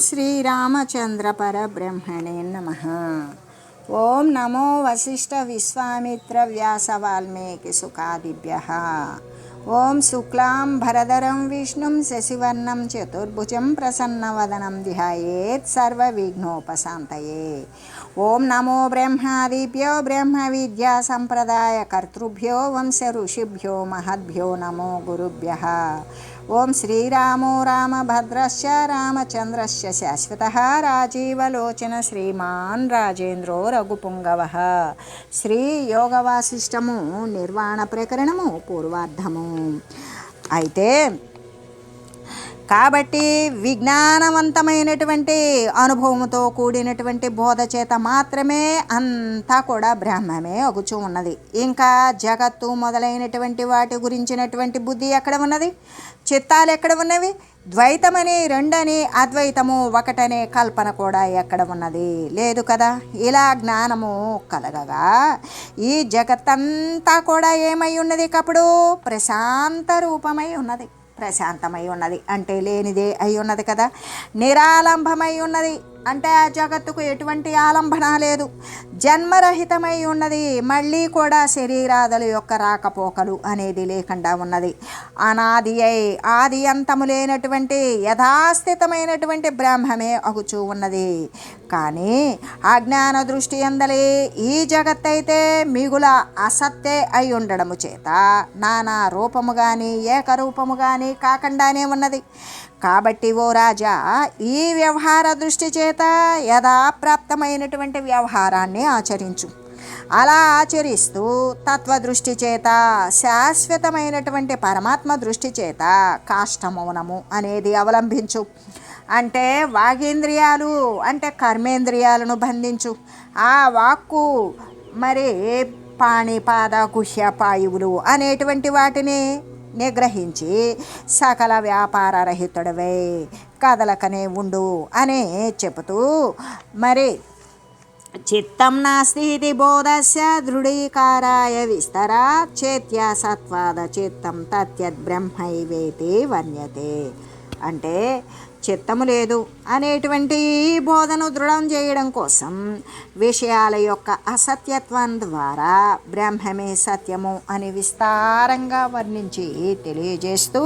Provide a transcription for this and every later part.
श्रीरामचन्द्रपरब्रह्मणे नमः। ओं नमो वसिष्ठविश्वामित्रव्यासवाल्मीकिसुखादिभ्यः। ओम शुक्लां भरदरं विष्णुं शशिवर्णं चतुर्भुजं प्रसन्नवदनं ध्यायेत् सर्वविघ्नोपशान्तये। ॐ नमो ब्रह्मादिभ्यो ब्रह्म विद्या संप्रदायकर्तृभ्यो वंश ऋषिभ्यो महद्भ्यो नमो गुरुभ्यः। ఓం శ్రీరామో రామభద్రశ్చ రామచంద్రశ్చ శాశ్వత రాజీవలోచన శ్రీమాన్ రాజేంద్రో రఘుపుంగవ. శ్రీ యోగవాసిష్టము నిర్వాణ ప్రకరణము పూర్వార్ధము. అయితే కాబట్టి విజ్ఞానవంతమైనటువంటి అనుభవంతో కూడినటువంటి బోధ చేత మాత్రమే అంతా కూడా బ్రహ్మమే అగుచూ ఉన్నది. ఇంకా జగత్తు మొదలైనటువంటి వాటి గురించినటువంటి బుద్ధి ఎక్కడ ఉన్నది? చిత్తాలు ఎక్కడ ఉన్నవి? ద్వైతమని రెండని అద్వైతము ఒకటనే కల్పన కూడా ఎక్కడ ఉన్నది? లేదు కదా? ఇలా జ్ఞానము కలగగా ఈ జగత్తంతా కూడా ఏమై ఉన్నది? కప్పుడు ప్రశాంత రూపమై ఉన్నది. ప్రశాంతమై ఉన్నది. అంటే లేనిదే అయి ఉన్నది కదా. నిరాలంభమై ఉన్నది. అంటే ఆ జగత్తుకు ఎటువంటి ఆలంబన లేదు. జన్మరహితమై ఉన్నది మళ్ళీ కూడా శరీరాదుల యొక్క రాకపోకలు అనేది లేకుండా ఉన్నది. అనాది అయి ఆది అంతము లేనటువంటి యథాస్థితమైనటువంటి బ్రహ్మమే అగుచూ ఉన్నది. కానీ అజ్ఞాన దృష్టి అందలే ఈ జగత్తైతే మిగుల అసత్తే అయి ఉండడము చేత నానా రూపము కానీ ఏకరూపము కానీ కాకుండానే ఉన్నది. కాబట్టి ఓ రాజా ఈ వ్యవహార దృష్టి చేత యథాప్రాప్తమైనటువంటి వ్యవహారాన్ని ఆచరించు. అలా ఆచరిస్తూ తత్వదృష్టి చేత శాశ్వతమైనటువంటి పరమాత్మ దృష్టి చేత కాష్టమౌనము అనేది అవలంబించు అంటే వాగేంద్రియాలు అంటే కర్మేంద్రియాలను బంధించు. ఆ వాక్కు మరి పాణిపాద గుహ్య పాయువులు అనేటువంటి వాటిని నిగ్రహించి సకల వ్యాపార రహితుడవై కదలకనే ఉండు అని చెబుతూ మరి చిత్తం నాస్తి ఇది బోధస్య దృఢీకారాయ విస్తరా చేత్యా సత్వాద చిత్తం తత్యద్ బ్రహ్మైవేతి వన్యతే. అంటే చిత్తము లేదు అనేటువంటి బోధను దృఢం చేయడం కోసం విషయాల యొక్క అసత్యత్వం ద్వారా బ్రహ్మమే సత్యము అని విస్తారంగా వర్ణించి తెలియజేస్తూ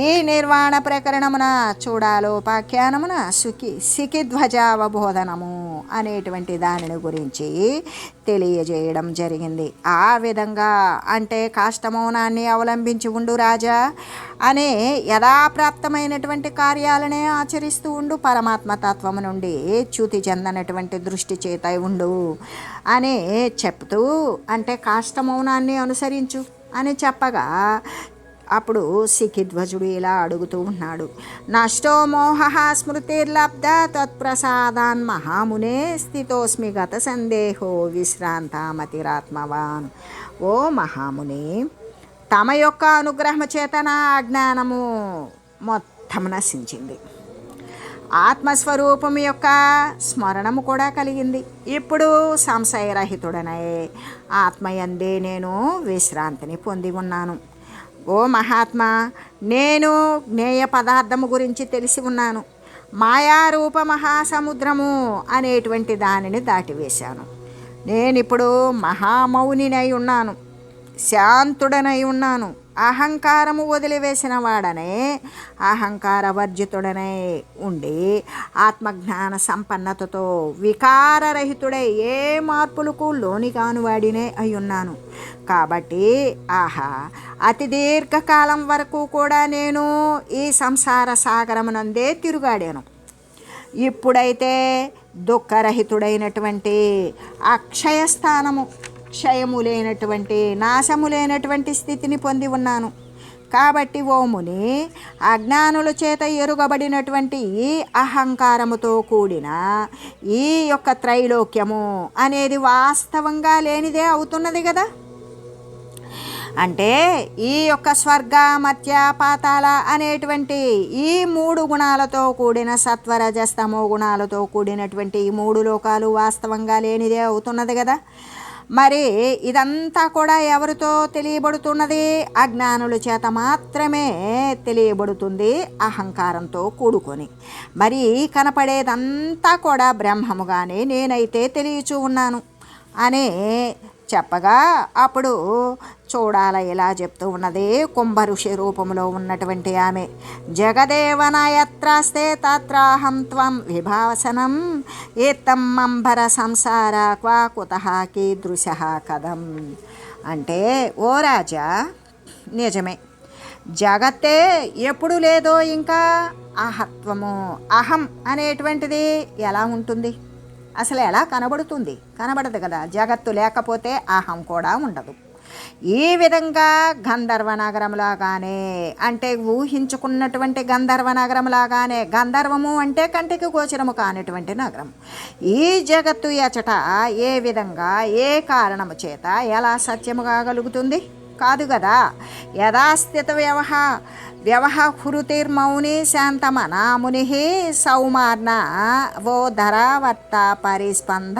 ఈ నిర్వాణ ప్రకరణమున చూడాలోపాఖ్యానమున సుఖి సికిధ్వజావబోధనము అనేటువంటి దానిని గురించి తెలియజేయడం జరిగింది. ఆ విధంగా అంటే కాష్టమౌనాన్ని అవలంబించి ఉండు రాజా అనే యథాప్రాప్తమైనటువంటి కార్యాలనే ఆచరిస్తూ ఉండు పరమాత్మ తత్వము నుండి. చ్యుతి చెందనటువంటి దృష్టి చేత ఉండు అని చెప్తూ అంటే కాష్టమౌనాన్ని అనుసరించు అని చెప్పగా అప్పుడు సిఖిధ్వజుడు ఇలా అడుగుతూ ఉన్నాడు. నష్టో మోహ స్మృతిర్లబ్ధ తత్ప్రసాదాన్ మహామునే స్థితోస్మి గత సందేహో విశ్రాంతామతిరాత్మవాన్. ఓ మహాముని తమ యొక్క అనుగ్రహం చేత నా అజ్ఞానము మొత్తం నశించింది. ఆత్మస్వరూపం యొక్క స్మరణము కూడా కలిగింది. ఇప్పుడు సంశయరహితుడనై ఆత్మయందే నేను విశ్రాంతిని పొంది ఉన్నాను. ఓ మహాత్మా నేను జ్ఞేయ పదార్థము గురించి తెలిసి ఉన్నాను. మాయారూప మహాసముద్రము అనేటువంటి దానిని దాటివేశాను. నేనిప్పుడు మహామౌనినై ఉన్నాను. శాంతుడనై ఉన్నాను. అహంకారము వదిలివేసిన వాడనే అహంకార వర్జితుడనే ఉండి ఆత్మజ్ఞాన సంపన్నతతో వికారరహితుడై ఏ మార్పులకు లోని వాడినే అయి ఉన్నాను కాబట్టి ఆహా అతి దీర్ఘకాలం వరకు కూడా నేను ఈ సంసార సాగరమునందే తిరుగాడాను. ఇప్పుడైతే దుఃఖరహితుడైనటువంటి అక్షయ స్థానము క్షయము లేనటువంటి నాశము లేనటువంటి స్థితిని పొంది ఉన్నాను. కాబట్టి ఓముని అజ్ఞానుల చేత ఎరుగబడినటువంటి ఈ అహంకారముతో కూడిన ఈ యొక్క త్రైలోక్యము అనేది వాస్తవంగా లేనిదే అవుతున్నది కదా? అంటే ఈ యొక్క స్వర్గ మత్య పాతాల అనేటువంటి ఈ మూడు గుణాలతో కూడిన సత్వరజస్తమో గుణాలతో కూడినటువంటి ఈ మూడు లోకాలు వాస్తవంగా లేనిదే అవుతున్నది కదా? మరి ఇదంతా కూడా ఎవరితో తెలియబడుతున్నది? అజ్ఞానుల చేత మాత్రమే తెలియబడుతుంది అహంకారంతో కూడుకొని. మరి కనపడేదంతా కూడా బ్రహ్మముగానే నేనైతే తెలియచూ ఉన్నాను. అనే చెప్పగా అప్పుడు చూడాల ఇలా చెప్తూ ఉన్నది. కుంభ ఋషి రూపంలో ఉన్నటువంటి ఆమె జగదేవన యత్రాస్తే తత్రాహం త్వం విభావసనం ఏత్తం మంభర సంసార క్వా కుత కీదృశ కథం. అంటే ఓ రాజా నిజమే జగత్తే ఎప్పుడు లేదో ఇంకా అహత్వము అహం అనేటువంటిది ఎలా ఉంటుంది? అసలు ఎలా కనబడుతుంది? కనబడదు కదా. జగత్తు లేకపోతే అహం కూడా ఉండదు. ఈ విధంగా గంధర్వ నగరంలాగానే అంటే ఊహించుకున్నటువంటి గంధర్వ నగరంలాగానే గంధర్వము అంటే కంటికి గోచరము కానిటువంటి నగరం. ఈ జగత్తు ఎచట ఏ విధంగా ఏ కారణము చేత ఎలా సత్యము కాగలుగుతుంది? కాదు కదా. యథాస్థిత వ్యవహ వ్యవహృతిర్మౌని శాంతమనా ముని సౌమార్ణ వో ధరావర్త పరిస్పంద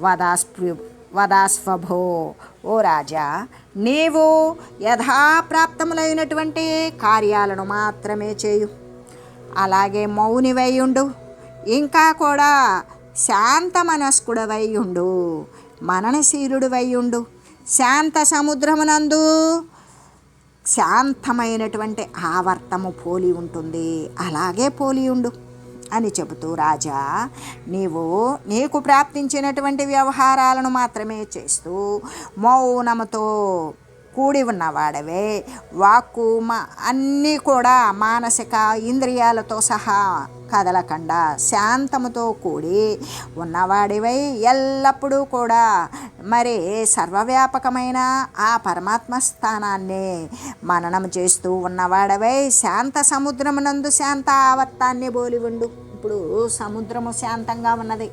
వదాస్ప్యు వదాస్వభో ఓ రాజా నీవు యథాప్రాప్తములైనటువంటి కార్యాలను మాత్రమే చేయు అలాగే మౌనివై ఉండు ఇంకా కూడా శాంత మనస్కుడవై ఉండు మననశీలుడివై ఉండు శాంత సముద్రమునందు శాంతమైనటువంటి ఆవర్తము పోలి ఉంటుంది. అలాగే పోలి ఉండు అని చెబుతూ రాజా నీవు నీకు ప్రాప్తించినటువంటి వ్యవహారాలను మాత్రమే చేస్తూ మౌనముతో కూడి ఉన్నవాడవే. వాక్కు మా అన్నీ కూడా మానసిక ఇంద్రియాలతో సహా కదలకుండా. శాంతముతో కూడి ఉన్నవాడివై ఎల్లప్పుడూ కూడా మరి సర్వవ్యాపకమైన ఆ పరమాత్మ స్థానాన్ని మననం చేస్తూ ఉన్నవాడవై శాంత సముద్రమునందు శాంత ఆవర్తాన్ని బోలి ఉండు. ఇప్పుడు సముద్రము శాంతంగా ఉన్నది.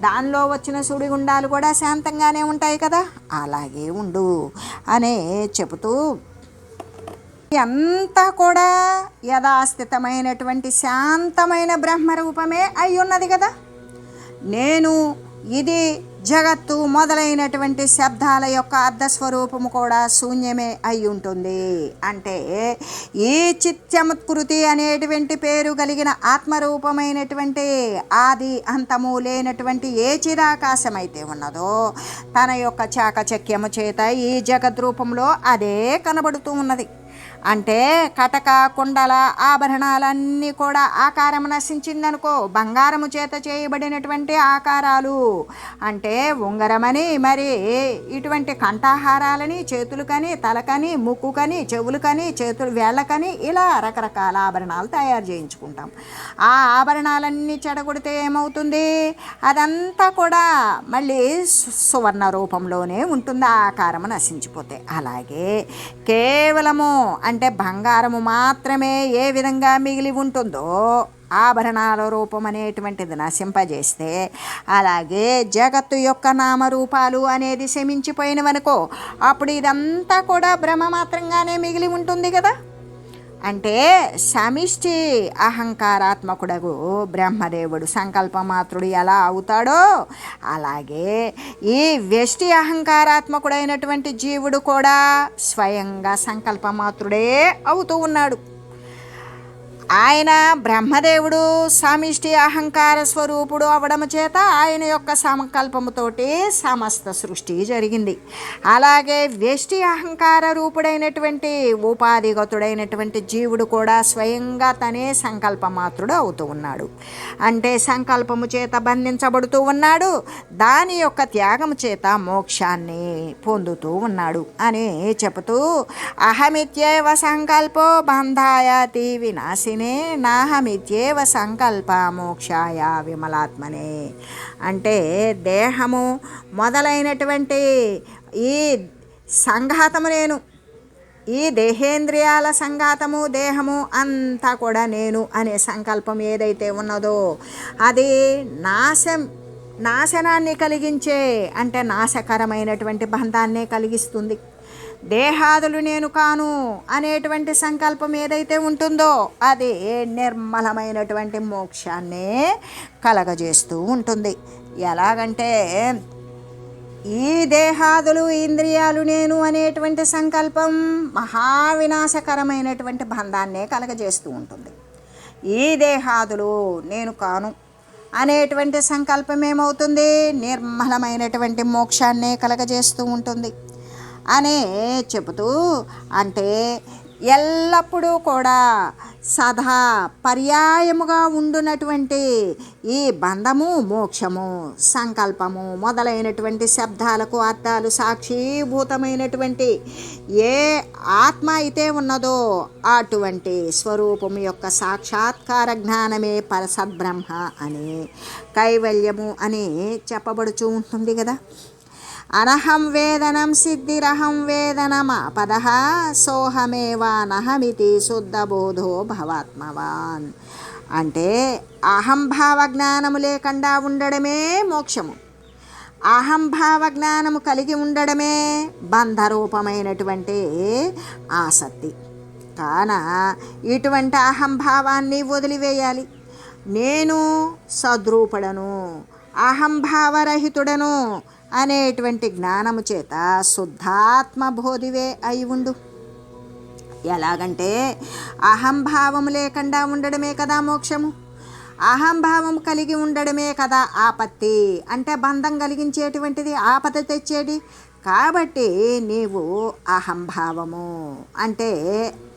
దానిలో వచ్చిన సుడిగుండాలు కూడా శాంతంగానే ఉంటాయి కదా? అలాగే ఉండు. అనే చెబుతూ అంతా కూడా యథాస్థితమైనటువంటి శాంతమైన బ్రహ్మరూపమే అయి ఉన్నది కదా. నేను ఇది జగత్తు మొదలైనటువంటి శబ్దాల యొక్క అర్ధస్వరూపము కూడా శూన్యమే అయి ఉంటుంది అంటే ఈ చిత్యముత్కృతి అనేటువంటి పేరు కలిగిన ఆత్మరూపమైనటువంటి ఆది అంతము లేనటువంటి ఏ చిరాకాశం అయితే ఉన్నదో తన యొక్క చాకచక్యము చేత ఈ జగద్ రూపంలో అదే కనబడుతూ ఉన్నది. అంటే కటక కుండల ఆభరణాలన్నీ కూడా ఆకారం నశించిందనుకో బంగారము చేత చేయబడినటువంటి ఆకారాలు. అంటే ఉంగరమని మరి ఇటువంటి కంఠాహారాలని చేతులకని తలకని ముక్కుకని చెవులకని చేతులు వేళ్ళకని ఇలా రకరకాల ఆభరణాలు తయారు చేయించుకుంటాం. ఆ ఆభరణాలన్నీ చెడగొడితే ఏమవుతుంది? అదంతా కూడా మళ్ళీ సువర్ణ రూపంలోనే ఉంటుంది. ఆ ఆకారము నశించిపోతే. అలాగే కేవలము అంటే బంగారము మాత్రమే ఏ విధంగా మిగిలి ఉంటుందో ఆభరణాల రూపం అనేటువంటిది నశింపజేస్తే అలాగే జగత్తు యొక్క నామరూపాలు అనేది శమించిపోయినవనుకో అప్పుడు ఇదంతా కూడా భ్రమ మాత్రంగానే మిగిలి ఉంటుంది కదా. అంటే సమిష్టి అహంకారాత్మకుడగు బ్రహ్మదేవుడు సంకల్పమాత్రుడు ఎలా అవుతాడో అలాగే ఈ వ్యష్టి అహంకారాత్మకుడైనటువంటి జీవుడు కూడా స్వయంగా సంకల్పమాత్రుడే అవుతూ ఉన్నాడు. ఆయన బ్రహ్మదేవుడు సమిష్టి అహంకార స్వరూపుడు అవడం చేత ఆయన యొక్క సంకల్పముతోటి సమస్త సృష్టి జరిగింది. అలాగే వ్యష్టి అహంకార రూపుడైనటువంటి ఉపాధిగతుడైనటువంటి జీవుడు కూడా స్వయంగా తనే సంకల్పమాత్రుడు అవుతూ ఉన్నాడు. అంటే సంకల్పము చేత బంధించబడుతూ ఉన్నాడు. దాని యొక్క త్యాగము చేత మోక్షాన్ని పొందుతూ ఉన్నాడు అని చెబుతూ అహమిత్యేవ సంకల్పో బంధాయాతి వినాశిని నాహమిత్యేవ సంకల్ప మోక్షాయ విమలాత్మనే. అంటే దేహము మొదలైనటువంటి ఈ సంఘాతము నేను ఈ దేహేంద్రియాల సంఘాతము దేహము అంతా కూడా నేను అనే సంకల్పం ఏదైతే ఉన్నదో అది నాశం నాశనాన్ని కలిగించే అంటే నాశకరమైనటువంటి బంధాన్నే కలిగిస్తుంది. దేహాదులు నేను కాను అనేటువంటి సంకల్పం ఏదైతే ఉంటుందో అది నిర్మలమైనటువంటి మోక్షాన్ని కలగజేస్తూ ఉంటుంది. ఎలాగంటే ఈ దేహాదులు ఇంద్రియాలు నేను అనేటువంటి సంకల్పం మహావినాశకరమైనటువంటి బంధాన్నే కలగజేస్తూ ఉంటుంది. ఈ దేహాదులు నేను కాను అనేటువంటి సంకల్పం ఏమవుతుంది? నిర్మలమైనటువంటి మోక్షాన్నే కలగజేస్తూ ఉంటుంది. అనే చెబుతూ అంటే ఎల్లప్పుడూ కూడా సదా పర్యాయముగా ఉండునటువంటి ఈ బంధము మోక్షము సంకల్పము మొదలైనటువంటి శబ్దాలకు అర్థాలు సాక్షీభూతమైనటువంటి ఏ ఆత్మ అయితే ఉన్నదో అటువంటి స్వరూపం యొక్క సాక్షాత్కార జ్ఞానమే పరసద్బ్రహ్మ అని కైవల్యము అని చెప్పబడుచూ ఉంటుంది కదా. అనహం వేదనం సిద్ధిరహం వేదనమాపద సోహమేవానహమితి శుద్ధబోధో భవాత్మవాన్. అంటే అహంభావ జ్ఞానము లేకుండా ఉండడమే మోక్షము. అహంభావ జ్ఞానము కలిగి ఉండడమే బంధరూపమైనటువంటి ఆసక్తి. కాన ఇటువంటి అహంభావాన్ని వదిలివేయాలి. నేను సద్రూపడను అహంభావరహితుడను అనేటువంటి జ్ఞానము చేత శుద్ధాత్మ బోధివే అయి ఉండు. ఎలాగంటే అహంభావము లేకుండా ఉండడమే కదా మోక్షము? అహంభావం కలిగి ఉండడమే కదా ఆపత్తి. అంటే బంధం కలిగించేటువంటిది ఆపద తెచ్చేది? కాబట్టి నీవు అహంభావము. అంటే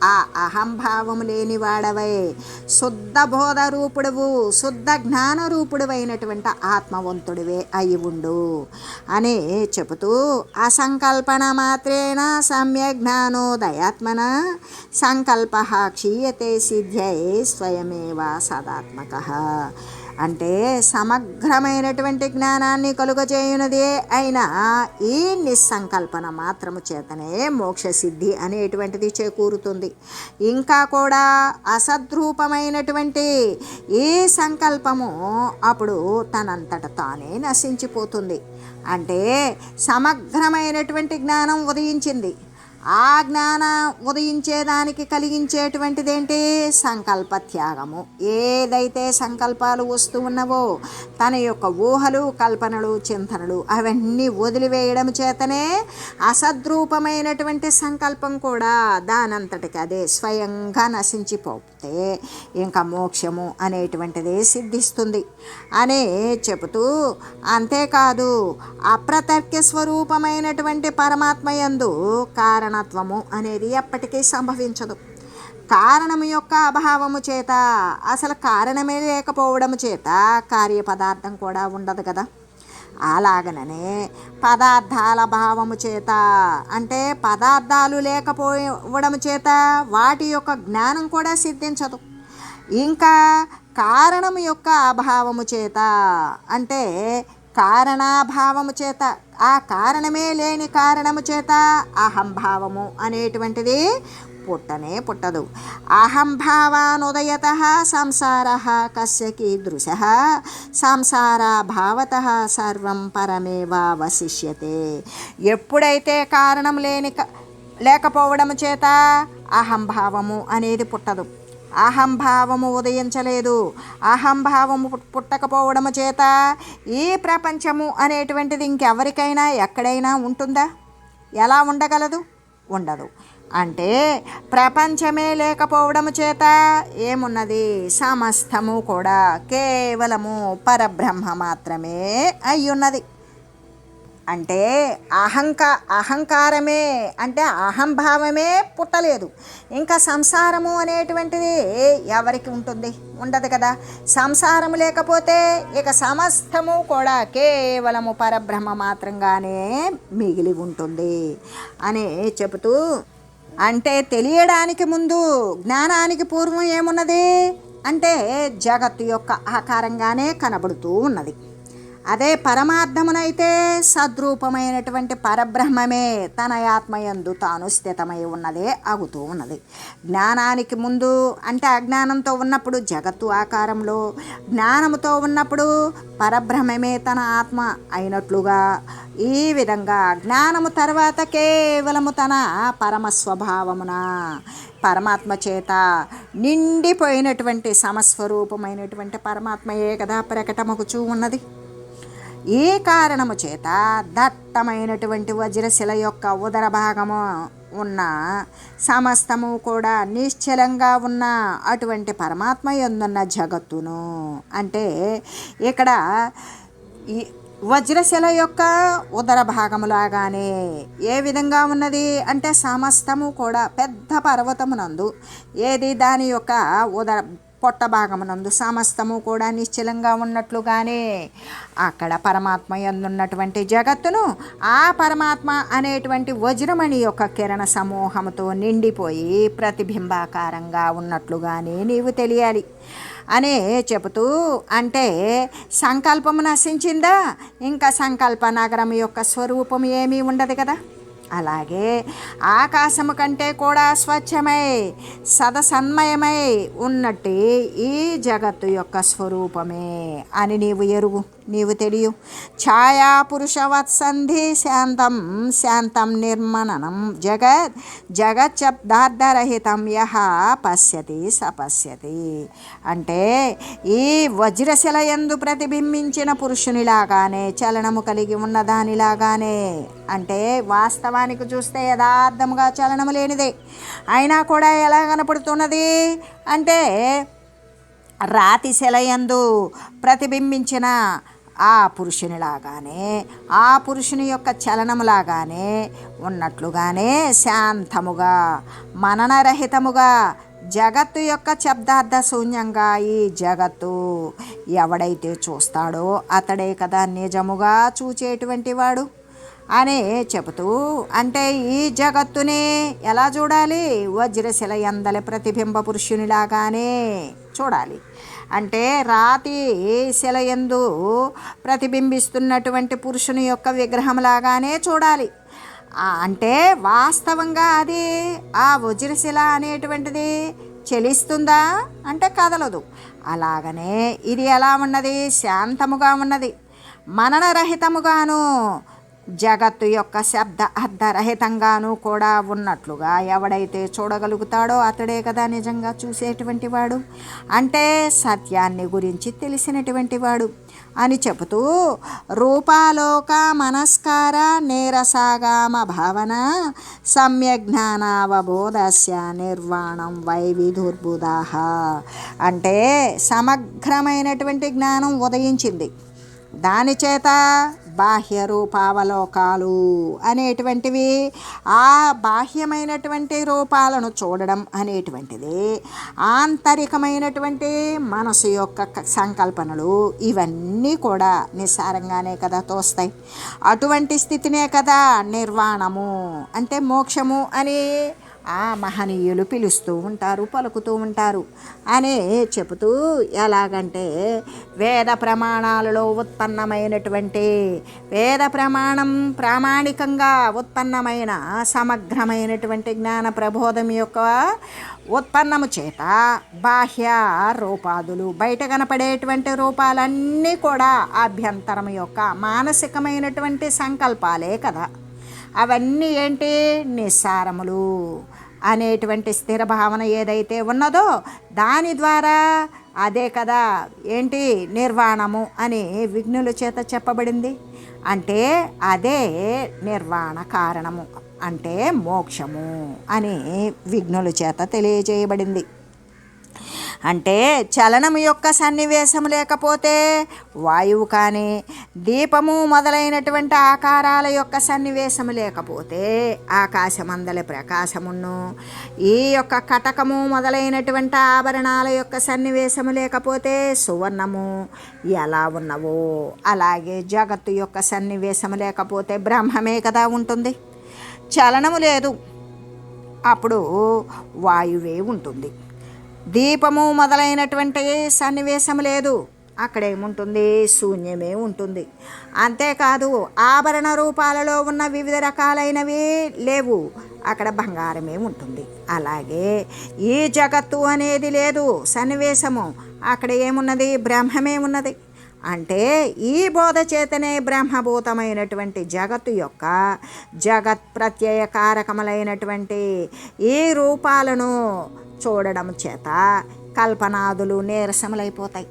ఆ అహంభావము లేనివాడవై శుద్ధ బోధ రూపుడువు శుద్ధ జ్ఞాన రూపుడువైనటువంటి ఆత్మవంతుడివే అయి ఉండు అని చెబుతూ అసంకల్పన మాత్రేణ సమ్య జ్ఞానోదయాత్మన సంకల్ప క్షీయతే సిద్ధ్యై స్వయమేవ సదాత్మక. అంటే సమగ్రమైనటువంటి జ్ఞానాన్ని కలుగజేయునదే అయినా ఈ నిస్సంకల్పన మాత్రము చేతనే మోక్ష సిద్ధి అనేటువంటిది చేకూరుతుంది. ఇంకా కూడా అసద్రూపమైనటువంటి ఈ సంకల్పము అప్పుడు తనంతట తానే నశించిపోతుంది. అంటే సమగ్రమైనటువంటి జ్ఞానం ఉదయించింది. ఆ జ్ఞాన ఉదయించేదానికి కలిగించేటువంటిదేంటి? సంకల్ప త్యాగము. ఏదైతే సంకల్పాలు వస్తూ ఉన్నవో తన యొక్క ఊహలు కల్పనలు చింతనలు అవన్నీ వదిలివేయడం చేతనే అసద్రూపమైనటువంటి సంకల్పం కూడా దానంతటికి అదే స్వయంగా నశించిపోతే ఇంకా మోక్షము అనేటువంటిదే సిద్ధిస్తుంది. అని చెబుతూ అంతేకాదు అప్రతర్క్య స్వరూపమైనటువంటి పరమాత్మయందు కారణత్వము అనేది ఎప్పటికీ సంభవించదు. కారణము యొక్క అభావము చేత అసలు కారణమే లేకపోవడము చేత కార్యపదార్థం కూడా ఉండదు కదా. అలాగననే పదార్థాల భావము చేత అంటే పదార్థాలు లేకపోవడం చేత వాటి యొక్క జ్ఞానం కూడా సిద్ధించదు. ఇంకా కారణము యొక్క అభావము చేత అంటే కారణాభావము చేత ఆ కారణమే లేని కారణము చేత అహంభావము అనేటువంటిది పుట్టనే పుట్టదు. అహంభావానుదయత సంసార కస్య కీదృశ సంసారాభావత సర్వం పరమేవావశిష్యతే ఎప్పుడైతే కారణం లేని లేకపోవడం చేత అహంభావము అనేది పుట్టదు. అహంభావము ఉదయించలేదు. అహంభావము పుట్టకపోవడము చేత ఈ ప్రపంచము అనేటువంటిది ఇంకెవరికైనా ఎక్కడైనా ఉంటుందా? ఎలా ఉండగలదు? ఉండదు. అంటే ప్రపంచమే లేకపోవడము చేత ఏమున్నది? సమస్తము కూడా కేవలము పరబ్రహ్మ మాత్రమే అయ్యున్నది. అంటే అహంకా అహంకారమే అంటే అహంభావమే పుట్టలేదు. ఇంకా సంసారము అనేటువంటిది ఎవరికి ఉంటుంది? ఉండదు కదా. సంసారము లేకపోతే ఇక సమస్తము కూడా కేవలము పరబ్రహ్మ మాత్రంగానే మిగిలి ఉంటుంది అని చెబుతూ అంటే తెలియడానికి ముందు జ్ఞానానికి పూర్వం ఏమున్నది? అంటే జగత్తు యొక్క ఆకారంగానే కనబడుతూ ఉన్నది. అదే పరమార్థమునైతే సద్రూపమైనటువంటి పరబ్రహ్మమే తన ఆత్మయందు తాను స్థితమై ఉన్నదే అగుతూ ఉన్నది. జ్ఞానానికి ముందు అంటే అజ్ఞానంతో ఉన్నప్పుడు జగత్తు ఆకారంలో జ్ఞానముతో ఉన్నప్పుడు పరబ్రహ్మమే తన ఆత్మ అయినట్లుగా ఈ విధంగా జ్ఞానము తర్వాత కేవలము తన పరమ స్వభావమున పరమాత్మ చేత నిండిపోయినటువంటి సమస్వరూపమైనటువంటి పరమాత్మయే కదా ప్రకటమగుచూ ఉన్నది. ఈ కారణము చేత దట్టమైనటువంటి వజ్రశిల యొక్క ఉదర భాగము ఉన్న సమస్తము కూడా నిశ్చలంగా ఉన్న అటువంటి పరమాత్మ ఎందున్న జగత్తును? అంటే ఇక్కడ ఈ వజ్రశిల యొక్క ఉదర భాగములాగానే ఏ విధంగా ఉన్నది? అంటే సమస్తము కూడా పెద్ద పర్వతమునందు ఏది దాని యొక్క ఉదర పొట్ట భాగమునందు సమస్తము కూడా నిశ్చలంగా ఉన్నట్లుగానే అక్కడ పరమాత్మ ఎందున్నటువంటి జగత్తును ఆ పరమాత్మ అనేటువంటి వజ్రమణి యొక్క కిరణ సమూహముతో నిండిపోయి ప్రతిబింబాకారంగా ఉన్నట్లుగానే నీవు తెలియాలి. అనే చెబుతూ అంటే సంకల్పము నశించిందా? ఇంకా సంకల్ప నగరం యొక్క స్వరూపం ఏమీ ఉండదు కదా. అలాగే ఆకాశము కంటే కూడా స్వచ్ఛమై సదసన్మయమై ఉన్నట్టు ఈ జగత్తు యొక్క స్వరూపమే అని నీవు ఎరుగు. నీవు తెలియు. ఛాయా పురుషవత్సంధి శాంతం శాంతం నిర్మననం. జగత్ జగచ్చబ్దార్థరహితం యహ పశ్యతి సపశ్యతి అంటే ఈ వజ్రశిల ఎందు ప్రతిబింబించిన పురుషునిలాగానే చలనము కలిగి ఉన్న దానిలాగానే. అంటే వాస్తవానికి చూస్తే యథార్థముగా చలనము లేనిదే. అయినా కూడా ఎలా కనపడుతున్నది? అంటే రాతి శిలయందు ప్రతిబింబించిన ఆ పురుషునిలాగానే ఆ పురుషుని యొక్క చలనములాగానే ఉన్నట్లుగానే శాంతముగా మననరహితముగా జగత్తు యొక్క శబ్దార్థ శూన్యంగా ఈ జగత్తు ఎవడైతే చూస్తాడో అతడే కదా నిజముగా చూచేటువంటి వాడు అని చెబుతూ అంటే ఈ జగత్తుని ఎలా చూడాలి? వజ్రశిల ఎందలి ప్రతిబింబ పురుషునిలాగానే చూడాలి. అంటే రాతి శిలయందు ప్రతిబింబిస్తున్నటువంటి పురుషుని యొక్క విగ్రహంలాగానే చూడాలి. అంటే వాస్తవంగా అది ఆ వజ్రశిల అనేటువంటిది చెలిస్తుందా అంటే కదలదు. అలాగనే ఇది ఎలా ఉన్నది? శాంతముగా ఉన్నది. మననరహితముగాను జగత్తు యొక్క శబ్ద అర్ధరహితంగానూ కూడా ఉన్నట్లుగా ఎవడైతే చూడగలుగుతాడో అతడే కదా నిజంగా చూసేటువంటి వాడు. అంటే సత్యాన్ని గురించి తెలిసినటువంటి వాడు. అని చెబుతూ రూపాలోక మనస్కార నీరసాగామ భావన సమ్యజ్ఞానావబోధస్య నిర్వాణం వైవిధుర్బుధాహ అంటే సమగ్రమైనటువంటి జ్ఞానం ఉదయించింది. దాని చేత బాహ్య రూపావలోకాలు అనేటువంటివి ఆ బాహ్యమైనటువంటి రూపాలను చూడడం అనేటువంటిది ఆంతరికమైనటువంటి మనసు యొక్క సంకల్పనలు ఇవన్నీ కూడా నిస్సారంగానే కదా తోస్తాయి. అటువంటి స్థితినే కదా నిర్వాణము అంటే మోక్షము అని ఆ మహనీయులు పిలుస్తూ ఉంటారు పలుకుతూ ఉంటారు. అని చెబుతూ ఎలాగంటే వేద ప్రమాణాలలో ఉత్పన్నమైనటువంటి వేద ప్రమాణం ప్రామాణికంగా ఉత్పన్నమైన సమగ్రమైనటువంటి జ్ఞాన ప్రబోధం యొక్క ఉత్పన్నము చేత బాహ్య రూపాదులు బయట కనపడేటువంటి రూపాలన్నీ కూడా అభ్యంతరం యొక్క మానసికమైనటువంటి సంకల్పాలే కదా. అవన్నీ ఏంటి? నిస్సారములు. అనేటువంటి స్థిర భావన ఏదైతే ఉన్నదో దాని ద్వారా అదే కదా ఏంటి నిర్వాణము అని విఘ్నుల చేత చెప్పబడింది. అంటే అదే నిర్వాణ కారణము అంటే మోక్షము అని విఘ్నుల చేత తెలియజేయబడింది. అంటే చలనము యొక్క సన్నివేశం లేకపోతే వాయువు కానీ దీపము మొదలైనటువంటి ఆకారాల యొక్క సన్నివేశం లేకపోతే ఆకాశమందలి ప్రకాశమును ఈ యొక్క కటకము మొదలైనటువంటి ఆభరణాల యొక్క సన్నివేశము లేకపోతే సువర్ణము ఎలా ఉన్నవో అలాగే జగత్తు యొక్క సన్నివేశం లేకపోతే బ్రహ్మమే కదా ఉంటుంది. చలనము లేదు అప్పుడు వాయువే ఉంటుంది. దీపము మొదలైనటువంటి సన్నివేశం లేదు. అక్కడేముంటుంది? శూన్యమే ఉంటుంది. అంతేకాదు ఆభరణ రూపాలలో ఉన్న వివిధ రకాలైనవి లేవు. అక్కడ బంగారమే ఉంటుంది. అలాగే ఈ జగత్తు అనేది లేదు. సన్నివేశము. అక్కడ ఏమున్నది? బ్రహ్మమే ఉన్నది. అంటే ఈ బోధ చేతనే బ్రహ్మభూతమైనటువంటి జగత్తు యొక్క జగత్ ప్రత్యయ కారకములైనటువంటి ఈ రూపాలను చూడడం చేత కల్పనాదులు నీరసములైపోతాయి.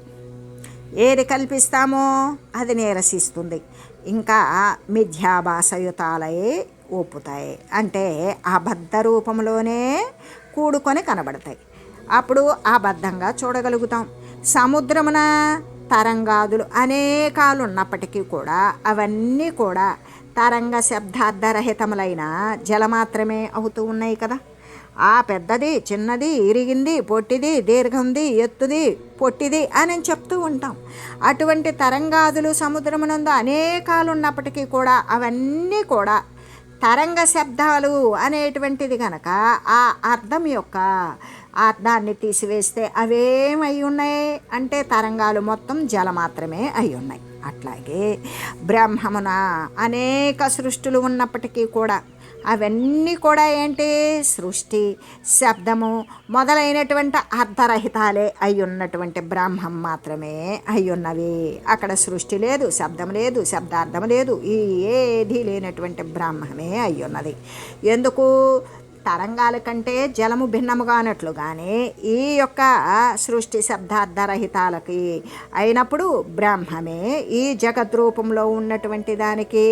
ఏది కల్పిస్తామో అది నీరసిస్తుంది. ఇంకా మిథ్యాభాసయుతాలై ఒప్పుతాయి అంటే అబద్ధ రూపంలోనే కూడుకొని కనబడతాయి. అప్పుడు అబద్ధంగా చూడగలుగుతాం. సముద్రమున తరంగాదులు అనేకాలు ఉన్నప్పటికీ కూడా అవన్నీ కూడా తరంగ శబ్దార్థరహితములైన జల మాత్రమే అవుతూ ఉన్నాయి కదా. ఆ పెద్దది చిన్నది ఇరిగింది పొట్టిది దీర్ఘంది ఎత్తుది పొట్టిది అని చెప్తూ ఉంటాం. అటువంటి తరంగాదులు సముద్రమునందు అనేకాలు ఉన్నప్పటికీ కూడా అవన్నీ కూడా తరంగ శబ్దాలు అనేటువంటిది కనుక ఆ అర్థం యొక్క అర్థాన్ని తీసివేస్తే అవేమై ఉన్నాయి? అంటే తరంగాలు మొత్తం జల మాత్రమే అయి ఉన్నాయి. అట్లాగే బ్రహ్మమున అనేక సృష్టులు ఉన్నప్పటికీ కూడా అవన్నీ కూడా ఏంటి? సృష్టి శబ్దము మొదలైనటువంటి అర్ధరహితాలే అయి ఉన్నటువంటి బ్రహ్మం మాత్రమే అయి ఉన్నవి అక్కడ సృష్టి లేదు శబ్దం లేదు శబ్దార్థం లేదు ఈ ఏది లేనటువంటి బ్రహ్మమే అయి ఉన్నది ఎందుకు? తరంగాల కంటే జలము భిన్నముగా అన్నట్లుగానే ఈ యొక్క సృష్టి శబ్దార్థరహితాలకి అయినప్పుడు బ్రహ్మమే ఈ జగత్ రూపంలో ఉన్నటువంటి దానికి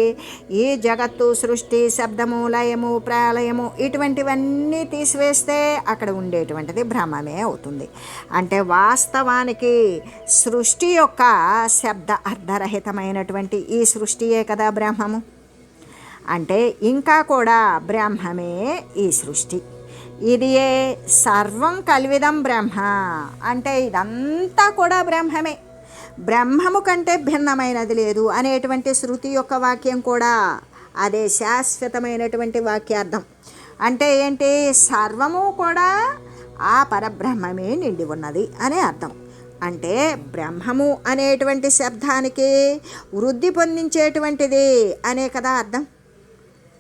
ఈ జగత్తు సృష్టి శబ్దము లయము ప్రళయము ఇటువంటివన్నీ తీసివేస్తే అక్కడ ఉండేటువంటిది బ్రహ్మమే అవుతుంది. అంటే వాస్తవానికి సృష్టి యొక్క శబ్ద అర్ధరహితమైనటువంటి ఈ సృష్టియే కదా బ్రహ్మము. అంటే ఇంకా కూడా బ్రహ్మమే ఈ సృష్టి. ఇది ఏ సర్వం కలివిదం బ్రహ్మ. అంటే ఇదంతా కూడా బ్రహ్మమే. బ్రహ్మము కంటే భిన్నమైనది లేదు అనేటువంటి శృతి యొక్క వాక్యం కూడా అదే శాశ్వతమైనటువంటి వాక్యార్థం. అంటే ఏంటి? సర్వము కూడా ఆ పరబ్రహ్మమే నిండి ఉన్నది అనే అర్థం. అంటే బ్రహ్మము అనేటువంటి శబ్దానికి వృద్ధి పొందించేటువంటిది అనే కదా అర్థం.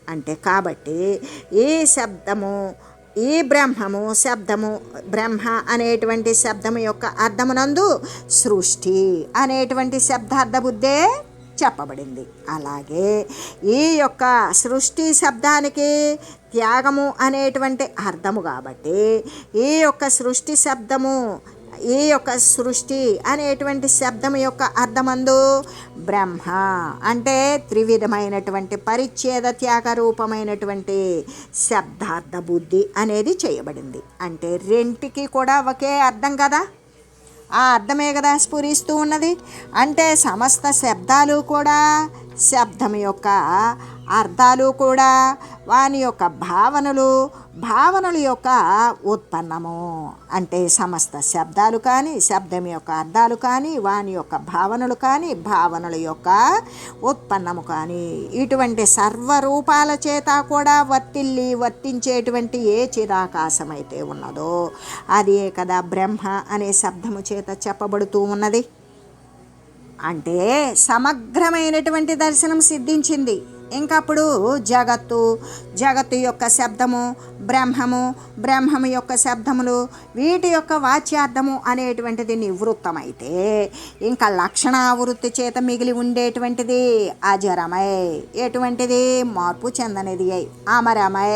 అంటే కాబట్టి ఈ శబ్దము ఈ బ్రహ్మము శబ్దము బ్రహ్మ అనేటువంటి శబ్దము యొక్క అర్థమునందు సృష్టి అనేటువంటి శబ్దార్థ బుద్ధే చెప్పబడింది. అలాగే ఈ యొక్క సృష్టి శబ్దానికి త్యాగము అనేటువంటి అర్థము కాబట్టి ఈ యొక్క సృష్టి శబ్దము ఈ యొక్క సృష్టి అనేటువంటి శబ్దం యొక్క అర్థమందు బ్రహ్మ. అంటే త్రివిధమైనటువంటి పరిచ్ఛేద త్యాగ రూపమైనటువంటి శబ్దార్థ బుద్ధి అనేది చేయబడింది. అంటే రెంటికి కూడా ఒకే అర్థం కదా? ఆ అర్థమే కదా స్ఫురిస్తూ ఉన్నది. అంటే సమస్త శబ్దాలు కూడా శబ్దం యొక్క అర్థాలు కూడా వాని యొక్క భావనలు భావనల యొక్క ఉత్పన్నము. అంటే సమస్త శబ్దాలు కానీ శబ్దం యొక్క అర్థాలు కానీ వాని యొక్క భావనలు కానీ భావనల యొక్క ఉత్పన్నము కానీ. ఇటువంటి సర్వరూపాల చేత కూడా వర్తిల్లి వర్తించేటువంటి ఏ చిరాకాశం అయితే ఉన్నదో అదే కదా బ్రహ్మ అనే శబ్దము చేత చెప్పబడుతూ ఉన్నది. అంటే సమగ్రమైనటువంటి దర్శనం సిద్ధించింది. ఇంకప్పుడు జగత్తు జగత్తు యొక్క శబ్దము బ్రహ్మము బ్రహ్మము యొక్క శబ్దములు వీటి యొక్క వాచ్యార్థము అనేటువంటిది నివృత్తమైతే ఇంకా లక్షణావృత్తి చేత మిగిలి ఉండేటువంటిది అజరమై ఎటువంటిది? మార్పు చెందనిది అయి అమరమై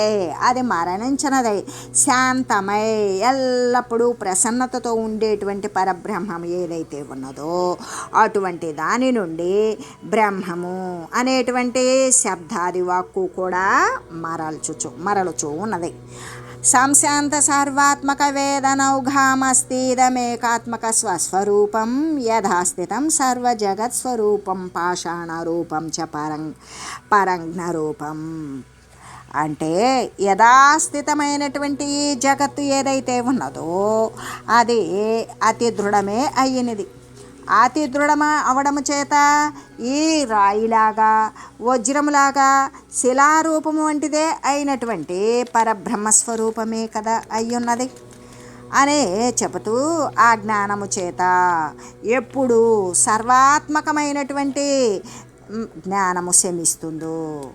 అది మరణించినదై శాంతమై ఎల్లప్పుడూ ప్రసన్నతతో ఉండేటువంటి పరబ్రహ్మం ఏదైతే ఉన్నదో అటువంటి దాని నుండి బ్రహ్మము అనేటువంటి శబ్దాది వాక్కు కూడా మరల్చుచు మరలుచు ఉన్నది. సంశాంత సర్వాత్మక వేదనౌఘామస్తిదమేకాత్మక స్వస్వరూపం యథాస్థితం సర్వజగత్స్వరూపం పాషాణ రూపం చ పరం పరంజ్ఞ రూపం అంటే యథాస్థితమైనటువంటి జగత్తు ఏదైతే ఉన్నదో అది అతి దృఢమే అయ్యినది అతి దృఢమ అవడము చేత? ఈ రాయిలాగా వజ్రములాగా శిలారూపము వంటిదే అయినటువంటి పరబ్రహ్మస్వరూపమే కదా అయ్యున్నది. అనే చెబుతూ ఆ జ్ఞానము చేత ఎప్పుడు సర్వాత్మకమైనటువంటి జ్ఞానము శమిస్తుందో.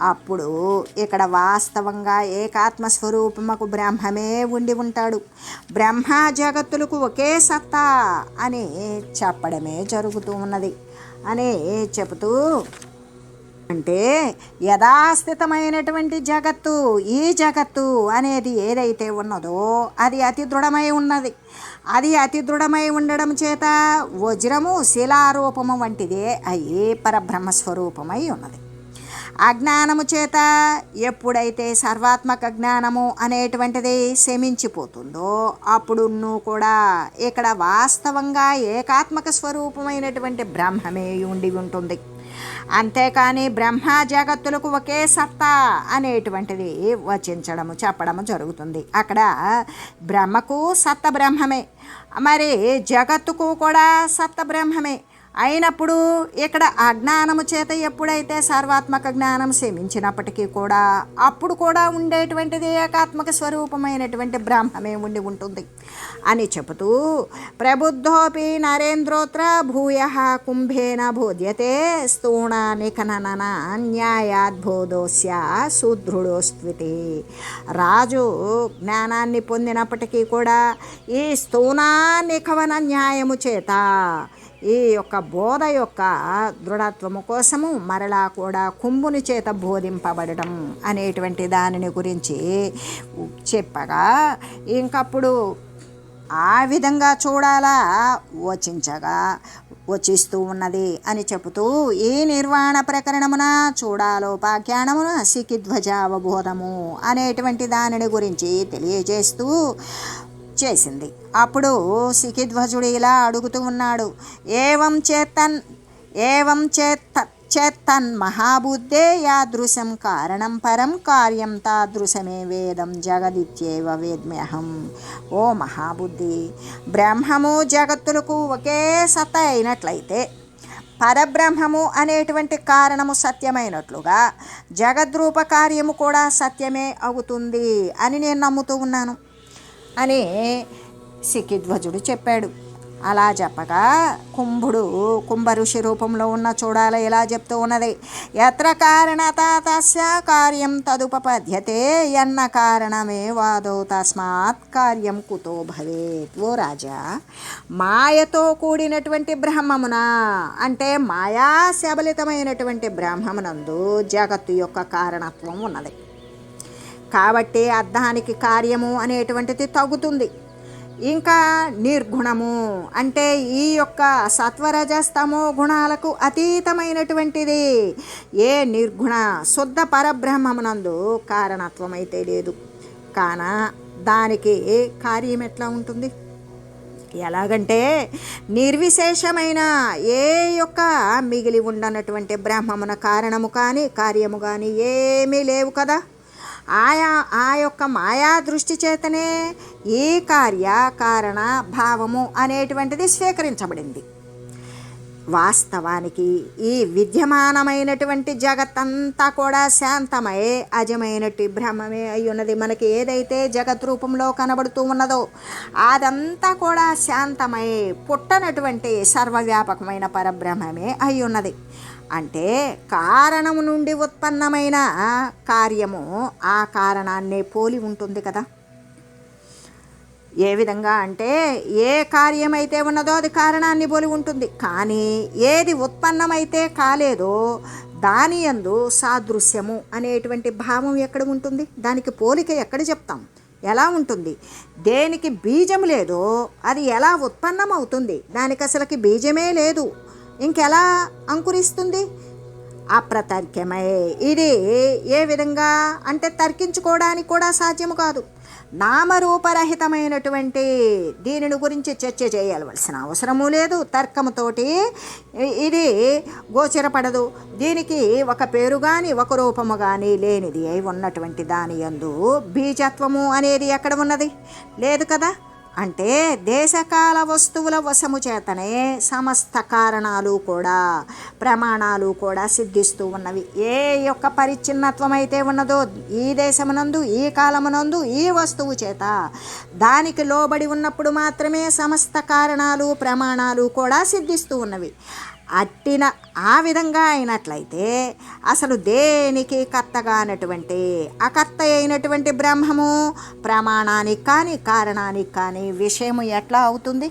అప్పుడు ఇక్కడ వాస్తవంగా ఏకాత్మ స్వరూపముకు బ్రహ్మమే ఉండి ఉంటాడు. బ్రహ్మ జగత్తులకు ఒకే సత్తా అని చెప్పడమే జరుగుతూ ఉన్నది. అని చెబుతూ అంటే యథాస్థితమైనటువంటి జగత్తు ఈ జగత్తు అనేది ఏదైతే ఉన్నదో అది అతి దృఢమై ఉన్నది. అది అతి దృఢమై ఉండడం చేత వజ్రము శిలారూపము వంటిదే అయ్యి పరబ్రహ్మస్వరూపమై ఉన్నది. అజ్ఞానము చేత ఎప్పుడైతే సర్వాత్మక జ్ఞానము అనేటువంటిది శమించిపోతుందో అప్పుడు నువ్వు కూడా ఇక్కడ వాస్తవంగా ఏకాత్మక స్వరూపమైనటువంటి బ్రహ్మమే ఉండి ఉంటుంది. అంతేకాని బ్రహ్మ జగత్తులకు ఒకే సత్తా అనేటువంటిది వచించడము చెప్పడము జరుగుతుంది. అక్కడ బ్రహ్మకు సత్త బ్రహ్మమే. మరి జగత్తుకు కూడా సత్త బ్రహ్మమే. అయినప్పుడు ఇక్కడ అజ్ఞానము చేత ఎప్పుడైతే సర్వాత్మక జ్ఞానం శమించినప్పటికీ కూడా అప్పుడు కూడా ఉండేటువంటిది ఏకాత్మక స్వరూపమైనటువంటి బ్రహ్మమే ఉండి ఉంటుంది అని చెబుతూ ప్రబుద్ధోపి నరేంద్రోత్ర భూయ కుంభేన బోధ్యతే స్థూణ నిఖనన న్యాయాద్బోధోస్య సుదృఢోస్త్వితి. రాజు జ్ఞానాన్ని పొందినప్పటికీ కూడా ఈ స్థూణ నిఖవన న్యాయము చేత ఈ యొక్క బోధ యొక్క దృఢత్వము కోసము మరలా కూడా కుంభుని చేత బోధింపబడటం అనేటువంటి దానిని గురించి చెప్పగా ఇంకప్పుడు ఆ విధంగా చూడాలా? వచించగా వచిస్తూ ఉన్నది అని చెబుతూ ఈ నిర్వాణ ప్రకరణమున చూడాలోపాఖ్యానమున సికిధ్వజావబోధము అనేటువంటి దానిని గురించి తెలియజేస్తూ చేసింది అప్పుడు సిఖిధ్వజుడు ఇలా అడుగుతూ ఉన్నాడు ఏవం చేతన్ ఏవం చేత చేత్తన్ మహాబుద్ధే యాదృశం కారణం పరం కార్యం తాదృశమే వేదం జగదిత్యేవ వేద్మ్యహం. ఓ మహాబుద్ధి బ్రహ్మము జగత్తులకు ఒకే సత్త అయినట్లయితే పరబ్రహ్మము అనేటువంటి కారణము సత్యమైనట్లుగా జగద్రూప కార్యము కూడా సత్యమే అవుతుంది అని నేను నమ్ముతూ ఉన్నాను. అని సికిధ్వజుడు చెప్పాడు. అలా చెప్పగా కుంభుడు కుంభ ఋషి రూపంలో ఉన్న చూడాల ఇలా చెప్తూ ఉన్నది. ఎత్ర కారణత తస్య కార్యం తదుపపద్యతే ఎన్న కారణమే వాదో తస్మాత్ కార్యం కుతో భవేత్. ఓ రాజా మాయతో కూడినటువంటి బ్రహ్మమున? అంటే మాయా శబలితమైనటువంటి బ్రహ్మమునందు జగత్తు యొక్క కారణత్వం ఉన్నది. కాబట్టి అర్థానికి కార్యము అనేటువంటిది తగ్గుతుంది ఇంకా నిర్గుణము అంటే ఈ యొక్క సత్వరజస్తమో గుణాలకు అతీతమైనటువంటిది. ఏ నిర్గుణ శుద్ధ పరబ్రహ్మమునందు కారణత్వం అయితే లేదు. కాన దానికి కార్యం ఎట్లా ఉంటుంది? ఎలాగంటే నిర్విశేషమైన ఏ యొక్క మిగిలి ఉండనటువంటి బ్రహ్మమున కారణము కానీ కార్యము కానీ ఏమీ లేవు కదా. ఆయా ఆ యొక్క మాయా దృష్టి చేతనే ఈ కార్య కారణ భావము అనేటువంటిది స్వీకరించబడింది. వాస్తవానికి ఈ విద్యమానమైనటువంటి జగత్తంతా కూడా శాంతమై అజమైనట్టు బ్రహ్మమే అయి ఉన్నది మనకి ఏదైతే జగత్ రూపంలో కనబడుతూ ఉన్నదో అదంతా కూడా శాంతమై పుట్టనటువంటి సర్వవ్యాపకమైన పరబ్రహ్మమే అయి ఉన్నది అంటే కారణము నుండి ఉత్పన్నమైన కార్యము ఆ కారణాన్నే పోలి ఉంటుంది కదా. ఏ విధంగా అంటే ఏ కార్యమైతే ఉన్నదో అది కారణాన్ని పోలి ఉంటుంది. కానీ ఏది ఉత్పన్నమైతే కాలేదో దాని యందు సాదృశ్యము అనేటువంటి భావం ఎక్కడ ఉంటుంది? దానికి పోలిక ఎక్కడ చెప్తాం? ఎలా ఉంటుంది? దేనికి బీజం లేదో అది ఎలా ఉత్పన్నం అవుతుంది దానికి అసలుకి బీజమే లేదు. ఇంకెలా అంకురిస్తుంది? అప్రతర్క్యమే. ఇది ఏ విధంగా అంటే తర్కించుకోవడానికి కూడా సాధ్యము కాదు. నామరూపరహితమైనటువంటి దీనిని గురించి చర్చ చేయవలసిన అవసరము లేదు. తర్కముతోటి ఇది గోచరపడదు. దీనికి ఒక పేరు కానీ ఒక రూపము కానీ లేనిది అయి ఉన్నటువంటి దాని యందు బీజత్వము అనేది ఎక్కడ ఉన్నది? లేదు కదా? అంటే దేశకాల వస్తువుల వశము చేతనే సమస్త కారణాలు కూడా ప్రమాణాలు కూడా సిద్ధిస్తూ ఉన్నవి. ఏ యొక్క పరిచ్ఛిన్నత్వం అయితే ఉన్నదో ఈ దేశమునందు ఈ కాలమునందు ఈ వస్తువు చేత దానికి లోబడి ఉన్నప్పుడు మాత్రమే సమస్త కారణాలు ప్రమాణాలు కూడా సిద్ధిస్తూ ఉన్నవి. అట్టిన ఆ విధంగా అయినట్లయితే అసలు దేనికి కర్తగానటువంటి అకర్త అయినటువంటి బ్రహ్మము ప్రమాణానికి కానీ కారణానికి కానీ విషయము ఎట్లా అవుతుంది?